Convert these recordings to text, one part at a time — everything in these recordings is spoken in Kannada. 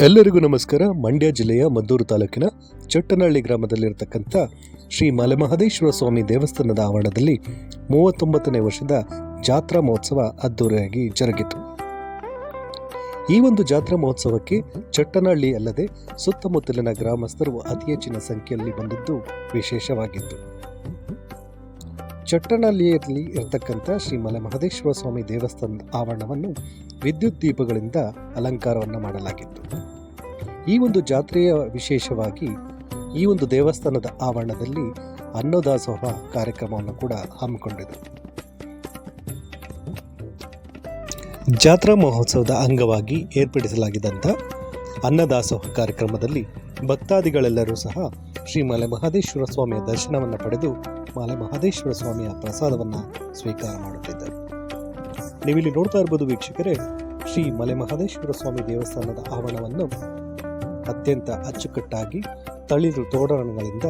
ಎಲ್ಲರಿಗೂ ನಮಸ್ಕಾರ. ಮಂಡ್ಯ ಜಿಲ್ಲೆಯ ಮದ್ದೂರು ತಾಲೂಕಿನ ಚಟ್ಟನಹಳ್ಳಿ ಗ್ರಾಮದಲ್ಲಿರತಕ್ಕಂಥ ಶ್ರೀ ಮಲೆಮಹದೇಶ್ವರ ಸ್ವಾಮಿ ದೇವಸ್ಥಾನದ ಆವರಣದಲ್ಲಿ ಮೂವತ್ತೊಂಬತ್ತನೇ ವರ್ಷದ ಜಾತ್ರಾ ಮಹೋತ್ಸವ ಅದ್ದೂರಿಯಾಗಿ ಜರುಗಿತು. ಈ ಒಂದು ಜಾತ್ರಾ ಮಹೋತ್ಸವಕ್ಕೆ ಚಟ್ಟನಹಳ್ಳಿ ಅಲ್ಲದೆ ಸುತ್ತಮುತ್ತಲಿನ ಗ್ರಾಮಸ್ಥರು ಅತಿ ಹೆಚ್ಚಿನ ಸಂಖ್ಯೆಯಲ್ಲಿ ಬಂದಿದ್ದು ವಿಶೇಷವಾಗಿತ್ತು. ಚಟ್ಟನಹಳ್ಳಿಯಲ್ಲಿ ಇರತಕ್ಕಂಥ ಶ್ರೀ ಮಲೆಮಹದೇಶ್ವರ ಸ್ವಾಮಿ ದೇವಸ್ಥಾನದ ಆವರಣವನ್ನು ವಿದ್ಯುತ್ ದೀಪಗಳಿಂದ ಅಲಂಕಾರವನ್ನು ಮಾಡಲಾಗಿತ್ತು. ಈ ಒಂದು ಜಾತ್ರೆಯ ವಿಶೇಷವಾಗಿ ಈ ಒಂದು ದೇವಸ್ಥಾನದ ಆವರಣದಲ್ಲಿ ಅನ್ನದಾಸೋಹ ಕಾರ್ಯಕ್ರಮವನ್ನು ಕೂಡ ಹಮ್ಮಿಕೊಂಡಿದೆ ಜಾತ್ರಾ ಮಹೋತ್ಸವದ ಅಂಗವಾಗಿ ಏರ್ಪಡಿಸಲಾಗಿದ್ದಂಥ ಅನ್ನದಾಸೋಹ ಕಾರ್ಯಕ್ರಮದಲ್ಲಿ ಭಕ್ತಾದಿಗಳೆಲ್ಲರೂ ಸಹ ಶ್ರೀ ಮಲೆ ಮಹದೇಶ್ವರ ಸ್ವಾಮಿಯ ದರ್ಶನವನ್ನು ಪಡೆದು ಮಲೆ ಮಹದೇಶ್ವರ ಸ್ವಾಮಿಯ ಪ್ರಸಾದವನ್ನು ಸ್ವೀಕಾರ ಮಾಡುತ್ತಿದ್ದರು. ನೀವಿಲ್ಲಿ ನೋಡ್ತಾ ಇರ್ಬೋದು ವೀಕ್ಷಕರೇ, ಶ್ರೀ ಮಲೆ ಮಹದೇಶ್ವರ ಸ್ವಾಮಿ ದೇವಸ್ಥಾನದ ಆವರಣವನ್ನು ಅತ್ಯಂತ ಅಚ್ಚುಕಟ್ಟಾಗಿ ತಳಿರು ತೋರಣಗಳಿಂದ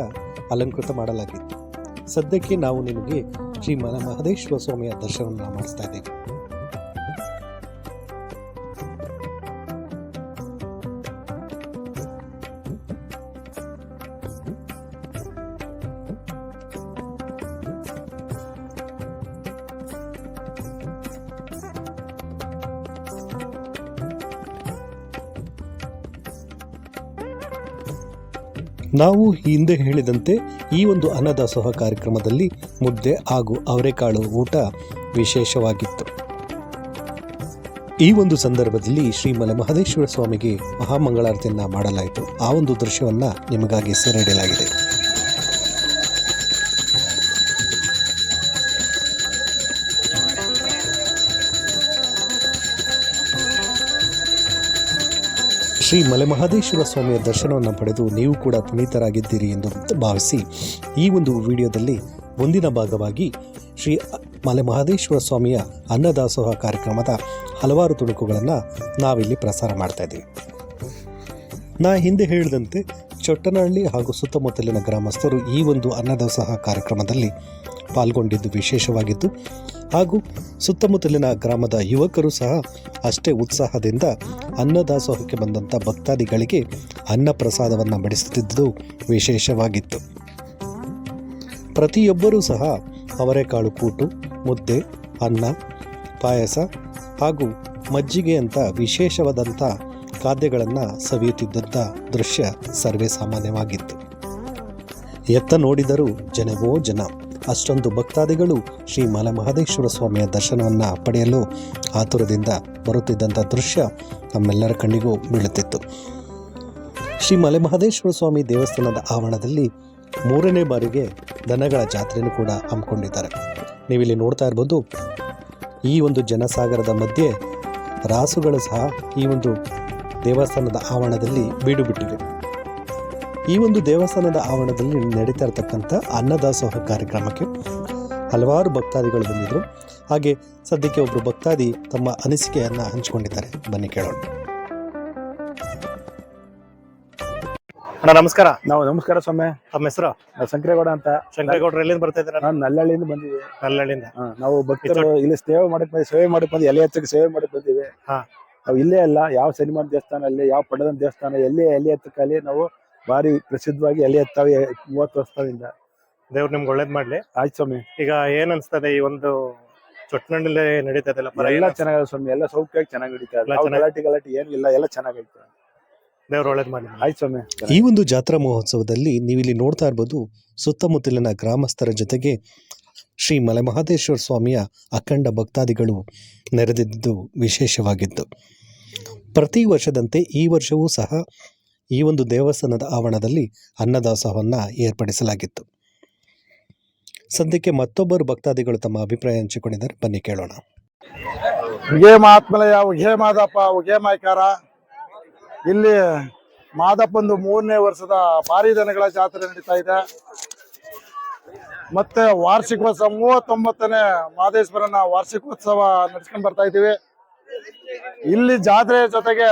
ಅಲಂಕೃತ ಮಾಡಲಾಗಿತ್ತು. ಸದ್ಯಕ್ಕೆ ನಾವು ನಿಮಗೆ ಶ್ರೀ ಮಲೆ ಮಹದೇಶ್ವರ ಸ್ವಾಮಿಯ ದರ್ಶನವನ್ನು ಮಾಡಿಸ್ತಾ ಇದ್ದೇವೆ. ನಾವು ಹಿಂದೆ ಹೇಳಿದಂತೆ ಈ ಒಂದು ಅನ್ನದಾಸೋಹ ಕಾರ್ಯಕ್ರಮದಲ್ಲಿ ಮುದ್ದೆ ಹಾಗೂ ಅವರೆಕಾಳು ಊಟ ವಿಶೇಷವಾಗಿತ್ತು. ಈ ಒಂದು ಸಂದರ್ಭದಲ್ಲಿ ಶ್ರೀ ಮಹದೇಶ್ವರ ಸ್ವಾಮಿಗೆ ಮಹಾಮಂಗಳಾರತಿಯನ್ನ ಮಾಡಲಾಯಿತು. ಆ ಒಂದು ದೃಶ್ಯವನ್ನ ನಿಮಗಾಗಿ ಸೆರೆ ಶ್ರೀ ಮಲೆಮಹದೇಶ್ವರ ಸ್ವಾಮಿಯ ದರ್ಶನವನ್ನು ಪಡೆದು ನೀವು ಕೂಡ ಪುನೀತರಾಗಿದ್ದೀರಿ ಎಂದು ಭಾವಿಸಿ ಈ ಒಂದು ವಿಡಿಯೋದಲ್ಲಿ ಮುಂದಿನ ಭಾಗವಾಗಿ ಶ್ರೀ ಮಲೆಮಹದೇಶ್ವರ ಸ್ವಾಮಿಯ ಅನ್ನದಾಸೋಹ ಕಾರ್ಯಕ್ರಮದ ಹಲವಾರು ತುಣುಕುಗಳನ್ನು ನಾವಿಲ್ಲಿ ಪ್ರಸಾರ ಮಾಡ್ತಾ ಇದ್ದೀವಿ. ನಾ ಹಿಂದೆ ಹೇಳಿದಂತೆ ಚೊಟ್ಟನಹಳ್ಳಿ ಹಾಗೂ ಸುತ್ತಮುತ್ತಲಿನ ಗ್ರಾಮಸ್ಥರು ಈ ಒಂದು ಅನ್ನದಾಸೋಹ ಕಾರ್ಯಕ್ರಮದಲ್ಲಿ ಪಾಲ್ಗೊಂಡಿದ್ದು ವಿಶೇಷವಾಗಿದ್ದು ಹಾಗೂ ಸುತ್ತಮುತ್ತಲಿನ ಗ್ರಾಮದ ಯುವಕರು ಸಹ ಅಷ್ಟೇ ಉತ್ಸಾಹದಿಂದ ಅನ್ನದಾಸೋಹಕ್ಕೆ ಬಂದಂಥ ಭಕ್ತಾದಿಗಳಿಗೆ ಅನ್ನ ಪ್ರಸಾದವನ್ನು ಬಡಿಸುತ್ತಿದ್ದುದು ವಿಶೇಷವಾಗಿತ್ತು. ಪ್ರತಿಯೊಬ್ಬರೂ ಸಹ ಅವರೆಕಾಳು ಕೂಟು, ಮುದ್ದೆ, ಅನ್ನ, ಪಾಯಸ ಹಾಗೂ ಮಜ್ಜಿಗೆ ಅಂತ ವಿಶೇಷವಾದಂಥ ಖಾದ್ಯಗಳನ್ನು ಸವಿಯುತ್ತಿದ್ದಂಥ ದೃಶ್ಯ ಸರ್ವೇ ಸಾಮಾನ್ಯವಾಗಿತ್ತು. ಎತ್ತ ನೋಡಿದರೂ ಜನವೋ ಜನ. ಅಷ್ಟೊಂದು ಭಕ್ತಾದಿಗಳು ಶ್ರೀ ಮಲೆಮಹದೇಶ್ವರ ಸ್ವಾಮಿಯ ದರ್ಶನವನ್ನು ಪಡೆಯಲು ಆತುರದಿಂದ ಬರುತ್ತಿದ್ದಂಥ ದೃಶ್ಯ ನಮ್ಮೆಲ್ಲರ ಕಣ್ಣಿಗೂ ಬೀಳುತ್ತಿತ್ತು. ಶ್ರೀ ಮಲೆಮಹದೇಶ್ವರ ಸ್ವಾಮಿ ದೇವಸ್ಥಾನದ ಆವರಣದಲ್ಲಿ ಮೂರನೇ ಬಾರಿಗೆ ದನಗಳ ಜಾತ್ರೆಯನ್ನು ಕೂಡ ಹಮ್ಮಿಕೊಂಡಿದ್ದಾರೆ. ನೀವಿಲ್ಲಿ ನೋಡ್ತಾ ಇರ್ಬೋದು, ಈ ಒಂದು ಜನಸಾಗರದ ಮಧ್ಯೆ ರಾಸುಗಳು ಸಹ ಈ ಒಂದು ದೇವಸ್ಥಾನದ ಆವರಣದಲ್ಲಿ ಬೀಡು ಬಿಟ್ಟಿವೆ ಈ ಒಂದು ದೇವಸ್ಥಾನದ ಆವರಣದಲ್ಲಿ ನಡೀತಾ ಇರತಕ್ಕಂಥ ಅನ್ನದಾಸೋಹ ಕಾರ್ಯಕ್ರಮಕ್ಕೆ ಹಲವಾರು ಭಕ್ತಾದಿಗಳು ಬಂದಿದ್ದರು ಹಾಗೆ ಸದ್ಯಕ್ಕೆ ಒಬ್ಬರು ಭಕ್ತಾದಿ ತಮ್ಮ ಅನಿಸಿಕೆಯನ್ನು ಹಂಚಿಕೊಂಡಿದ್ದಾರೆ. ಬನ್ನಿ ಕೇಳೋಣ. ಅಣ್ಣ ನಮಸ್ಕಾರ. ನಾವು ನಮಸ್ಕಾರ ಸ್ವಾಮಿ. ತಮ್ಮ ಹೆಸರು? ನಾವು ಶಂಕರೇಗೌಡ ಅಂತ. ಶಂಕರೇಗೌಡರು ಎಲ್ಲಿಂದ ಬರ್ತಾ ಇದ್ದಾರೆ? ನಾನು ನಲ್ಲಹಳ್ಳಿಯಿಂದ ಬಂದಿವಿ ನಲ್ಲಳ್ಳಿಯಿಂದ. ನಾವು ಭಕ್ತರು ಇಲ್ಲಿ ಸೇವೆ ಮಾಡಕ್ ಬಂದಿ ಸೇವೆ ಮಾಡಕ್ ಬಂದು ಎಲೆ ಹತ್ತಕ್ಕೆ ಸೇವೆ ಮಾಡಕ್ ಬಂದಿವಿ ಹಾ. ನಾವು ಇಲ್ಲೇ ಅಲ್ಲ ಯಾವ ಸಿನಿಮಾ ದೇವಸ್ಥಾನ ಅಲ್ಲಿ ಯಾವ ಪಡದ ದೇವಸ್ಥಾನ ಎಲ್ಲಿ ಎಲೆ ಎತ್ತಕ್ಕಲ್ಲಿ ನಾವು ಭಾರಿ ಪ್ರಸಿದ್ಧವಾಗಿ ಅಲ್ಲಿ ಎತ್ತಾವೆ ಮೂವತ್ತು ವರ್ಷದಿಂದ. ದೇವ್ರು ನಿಮ್ಗೆ ಒಳ್ಳೇದ್ ಮಾಡ್ಲಿ. ಆಯ್ತು ಸ್ವಾಮಿ. ಈಗ ಏನ್ ಅನ್ಸ್ತದೆ ಈ ಒಂದು ಚೊಟ್ನಳ್ಳಿ ನಡೀತಾ ಇದೆಲ್ಲ ಪರ ಎಲ್ಲ ಚೆನ್ನಾಗಿದೆ ಸ್ವಾಮಿ ಎಲ್ಲ ಸೌಖ್ಯವಾಗಿ ಚೆನ್ನಾಗಿ ನಡೀತಾ ಇದೆ. ಎಲ್ಲ ನಾವು ಚೆನ್ನಾಗಿ- ಗಲಾಟೆ ಗಲಾಟೆ ಏನಿಲ್ಲ ಎಲ್ಲ ಚೆನ್ನಾಗೈತೆ ದೇವ್ರು ಒಳ್ಳೇದ್ ಮಾಡ್ಲಿ ಆಯ್ತು ಸ್ವಾಮಿ. ಈ ಒಂದು ಜಾತ್ರಾ ಮಹೋತ್ಸವದಲ್ಲಿ ನೀವಿಲ್ಲಿ ನೋಡ್ತಾ ಇರ್ಬೋದು ಸುತ್ತಮುತ್ತಲಿನ ಗ್ರಾಮಸ್ಥರ ಜೊತೆಗೆ ಶ್ರೀ ಮಲೆಮಹದೇಶ್ವರ ಸ್ವಾಮಿಯ ಅಖಂಡ ಭಕ್ತಾದಿಗಳು ನೆರೆದಿದ್ದು ವಿಶೇಷವಾಗಿತ್ತು ಪ್ರತಿ ವರ್ಷದಂತೆ ಈ ವರ್ಷವೂ ಸಹ ಈ ಒಂದು ದೇವಸ್ಥಾನದ ಆವರಣದಲ್ಲಿ ಅನ್ನದಾಸೋಹವನ್ನು ಏರ್ಪಡಿಸಲಾಗಿತ್ತು. ಸದ್ಯಕ್ಕೆ ಮತ್ತೊಬ್ಬರು ಭಕ್ತಾದಿಗಳು ತಮ್ಮ ಅಭಿಪ್ರಾಯ ಹಂಚಿಕೊಂಡಿದ್ದಾರೆ. ಬನ್ನಿ ಕೇಳೋಣ. ಉಗೇ ಮಹಾತ್ಮಲಯ ಉಗೇ ಮಾದಪ್ಪ ಉಗೇ ಮಾಯ್ಕಾರ. ಇಲ್ಲಿ ಮಾದಪ್ಪಂದು ಮೂರನೇ ವರ್ಷದ ಭಾರಿ ದನಗಳ ಜಾತ್ರೆ ನಡೀತಾ ಇದೆ. ಮತ್ತೆ ವಾರ್ಷಿಕೋತ್ಸವ ಮೂವತ್ತೊಂಬತ್ತನೇ ಮಾದೇಶ್ವರನ ವಾರ್ಷಿಕೋತ್ಸವ ನಡ್ಸ್ಕೊಂಡ್ ಬರ್ತಾ ಇದ್ದೀವಿ. ಇಲ್ಲಿ ಜಾತ್ರೆಯ ಜೊತೆಗೆ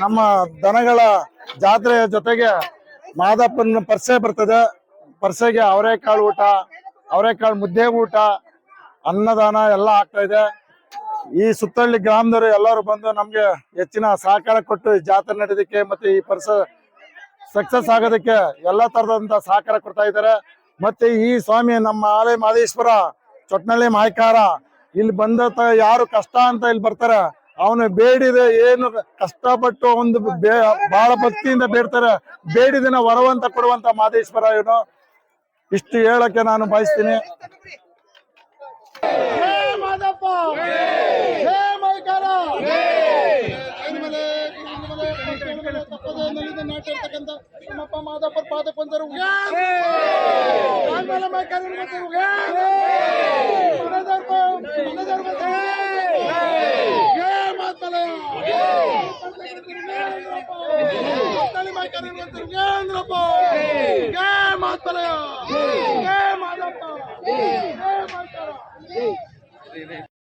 ನಮ್ಮ ದನಗಳ ಜಾತ್ರೆಯ ಜೊತೆಗೆ ಮಾದಪ್ಪನ ಪರ್ಸೆ ಬರ್ತದೆ. ಪರ್ಸೆಗೆ ಅವರೆಕಾಳು ಊಟ ಅವರೆಕಾಳು ಮುದ್ದೆ ಊಟ, ಅನ್ನದಾನ ಎಲ್ಲ ಆಗ್ತಾ ಇದೆ. ಈ ಸುತ್ತಳ್ಳಿ ಗ್ರಾಮದವರು ಎಲ್ಲರೂ ಬಂದು ನಮ್ಗೆ ಹೆಚ್ಚಿನ ಸಹಕಾರ ಕೊಟ್ಟು ಜಾತ್ರೆ ನಡೆಯೋದಕ್ಕೆ ಮತ್ತೆ ಈ ಪರಿಸ ಸಕ್ಸಸ್ ಆಗೋದಕ್ಕೆ ಎಲ್ಲ ತರದಂತ ಸಹಕಾರ ಕೊಡ್ತಾ ಇದ್ದಾರೆ. ಮತ್ತೆ ಈ ಸ್ವಾಮಿ ನಮ್ಮ ಆಲಯ ಮಾದೇಶ್ವರ ಚೊಟ್ನಳ್ಳಿ ಮಾಯಕಾರ, ಇಲ್ಲಿ ಬಂದ ಯಾರು ಕಷ್ಟ ಅಂತ ಇಲ್ಲಿ ಬರ್ತಾರೆ ಅವನು ಬೇಡಿದ ಏನು ಕಷ್ಟಪಟ್ಟು ಒಂದು ಬೇ ಬಹಳ ಭಕ್ತಿಯಿಂದ ಬೇಡ್ತಾರೆ. ಬೇಡಿದಿನ ವರವಂತ ಕೊಡುವಂತ ಮಾದೇಶ್ವರ ಏನು ಇಷ್ಟು ಹೇಳಕ್ಕೆ ನಾನು ಬಯಸ್ತೀನಿ. ಮಾದಪ್ಪ. ನಾಟಿರ್ತಕ್ಕಂಥ ನಮ್ಮಪ್ಪ ಮಾದಪ್ಪ ಪಾದ ಕೊಂದರು ಆಮೇಲೆ